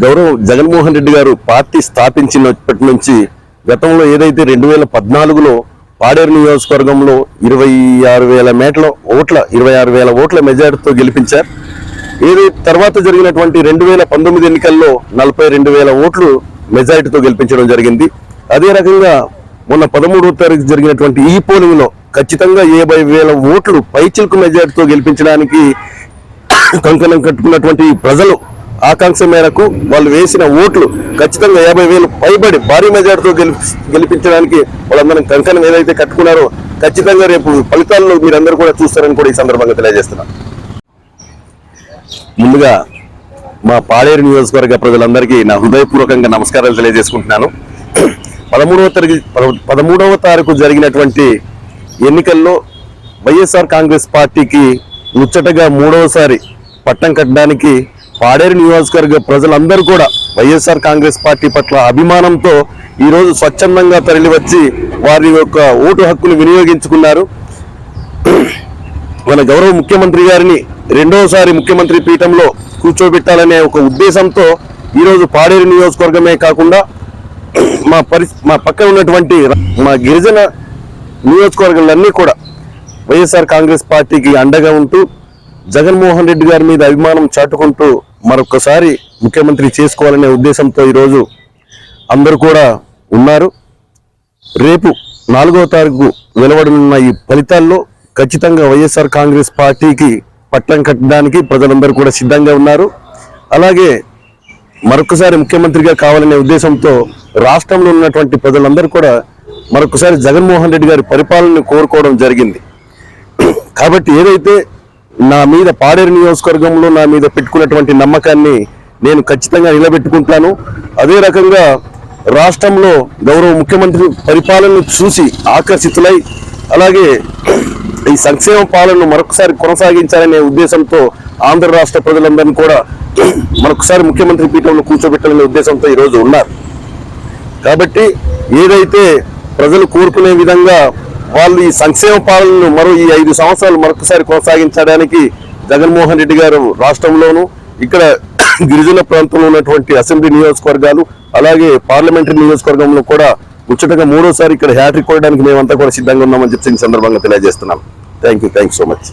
గౌరవ్ జగన్మోహన్ రెడ్డి గారు పార్టీ స్థాపించినప్పటి నుంచి గతంలో ఏదైతే రెండు వేల పద్నాలుగులో పాడేరు నియోజకవర్గంలో ఇరవై ఆరు వేల మేటల ఓట్ల ఇరవై ఆరు వేల ఓట్ల మెజారిటీతో గెలిపించారు. ఏది తర్వాత జరిగినటువంటి రెండు వేల పంతొమ్మిది ఎన్నికల్లో నలభై రెండు వేల ఓట్లు మెజారిటీతో గెలిపించడం జరిగింది. అదే రకంగా మొన్న పదమూడవ తారీఖు జరిగినటువంటి ఈ పోలింగ్లో ఖచ్చితంగా యాభై వేల ఓట్లు పైచిల్కు మెజారిటీతో గెలిపించడానికి కంకణం కట్టుకున్నటువంటి ప్రజలు ఆకాంక్ష మేరకు వాళ్ళు వేసిన ఓట్లు ఖచ్చితంగా యాభై వేలు పైబడి భారీ మెజార్టీతో గెలిపి గెలిపించడానికి వాళ్ళందరం కంకణం ఏదైతే కట్టుకున్నారో ఖచ్చితంగా రేపు ఫలితాల్లో మీరందరూ కూడా చూస్తారని కూడా ఈ సందర్భంగా తెలియజేస్తున్నా. ముందుగా మా పాడేరు నియోజకవర్గ ప్రజలందరికీ నా హృదయపూర్వకంగా నమస్కారాలు తెలియజేసుకుంటున్నాను. పదమూడవ తారీఖు పదమూడవ తారీఖు జరిగినటువంటి ఎన్నికల్లో వైఎస్ఆర్ కాంగ్రెస్ పార్టీకి ముచ్చటగా మూడవసారి పట్టం కట్టడానికి పాడేరు నియోజకవర్గ ప్రజలందరూ కూడా వైఎస్ఆర్ కాంగ్రెస్ పార్టీ పట్ల అభిమానంతో ఈరోజు స్వచ్ఛందంగా తరలివచ్చి వారి యొక్క ఓటు హక్కును వినియోగించుకున్నారు. మన గౌరవ ముఖ్యమంత్రి గారిని రెండవసారి ముఖ్యమంత్రి పీఠంలో కూర్చోబెట్టాలనే ఒక ఉద్దేశంతో ఈరోజు పాడేరు నియోజకవర్గమే కాకుండా మా పరి మా పక్కన ఉన్నటువంటి మా గిరిజన నియోజకవర్గాలన్నీ కూడా వైఎస్ఆర్ కాంగ్రెస్ పార్టీకి అండగా ఉంటూ జగన్మోహన్ రెడ్డి గారి మీద అభిమానం చాటుకుంటూ మరొకసారి ముఖ్యమంత్రి చేసుకోవాలనే ఉద్దేశంతో ఈరోజు అందరూ కూడా ఉన్నారు. రేపు నాలుగో తారీఖు వెలువడనున్న ఈ ఫలితాల్లో ఖచ్చితంగా వైఎస్ఆర్ కాంగ్రెస్ పార్టీకి పట్టం కట్టడానికి ప్రజలందరూ కూడా సిద్ధంగా ఉన్నారు. అలాగే మరొకసారి ముఖ్యమంత్రిగా కావాలనే ఉద్దేశంతో రాష్ట్రంలో ఉన్నటువంటి ప్రజలందరూ కూడా మరొకసారి జగన్మోహన్ రెడ్డి గారి పరిపాలనను కోరుకోవడం జరిగింది. కాబట్టి ఏదైతే నా మీద పాడేరు నియోజకవర్గంలో నా మీద పెట్టుకున్నటువంటి నమ్మకాన్ని నేను ఖచ్చితంగా నిలబెట్టుకుంటాను అదే రకంగా రాష్ట్రంలో గౌరవ ముఖ్యమంత్రి పరిపాలనను చూసి ఆకర్షితులై అలాగే ఈ సంక్షేమ పాలనను మరొకసారి కొనసాగించాలనే ఉద్దేశంతో ఆంధ్ర రాష్ట్ర ప్రజలందరినీ కూడా మరొకసారి ముఖ్యమంత్రి పీఠంలో కూర్చోబెట్టాలనే ఉద్దేశంతో ఈరోజు ఉన్నారు. కాబట్టి ఏదైతే ప్రజలు కోరుకునే విధంగా వాళ్ళు ఈ సంక్షేమ పాలనను మరో ఈ ఐదు సంవత్సరాలు మరొకసారి కొనసాగించడానికి జగన్మోహన్ రెడ్డి గారు రాష్ట్రంలోను ఇక్కడ గిరిజన ప్రాంతంలో ఉన్నటువంటి అసెంబ్లీ నియోజకవర్గాలు అలాగే పార్లమెంటరీ నియోజకవర్గంలో కూడా ముచ్చటగా మూడోసారి ఇక్కడ హ్యాట్రిక్ కొట్టడానికి మేమంతా కూడా సిద్ధంగా ఉన్నామని చెప్పి సందర్భంగా తెలియజేస్తున్నాం. Thank you thank so much